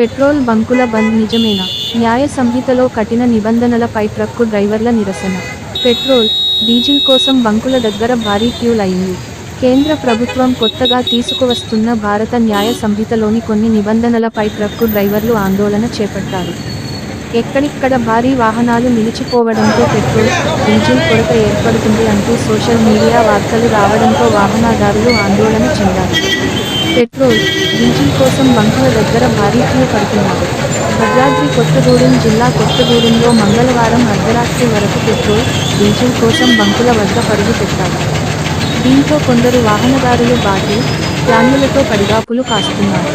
Petrol బంకుల బంద్ నిజమేనా? న్యాయ సంహితలో కఠిన నిబంధనలపై ట్రక్కు డ్రైవర్ల నిరసన. పెట్రోల్ డీజిల్ కోసం బంకుల దగ్గర భారీ క్యూ అయింది కేంద్ర ప్రభుత్వం కొత్తగా తీసుకువస్తున్న భారత న్యాయ సంహితలోని కొన్ని నిబంధనలపై ట్రక్కు డ్రైవర్లు ఆందోళన చేపట్టారు. ఎక్కడిక్కడ భారీ వాహనాలు నిలిచిపోవడంతో పెట్రోల్ డీజిల్ కొరత ఏర్పడుతుంది అంటూ సోషల్ మీడియా వార్తలు రావడంతో వాహనదారులు ఆందోళన చెందారు. పెట్రోల్ డీజిల్ కోసం బంకుల దగ్గర భారీ క్యూ పడుతున్నారు. భద్రాద్రి కొత్తగూడెం జిల్లా కొత్తగూడెంలో మంగళవారం అర్ధరాత్రి వరకు పెట్రోల్ డీజిల్ కోసం బంకుల వద్ద పరుగు పెట్టారు. దీంతో కొందరు వాహనదారులు బాటిల్ క్యాన్నులతో పడిగాపులు కాస్తున్నారు.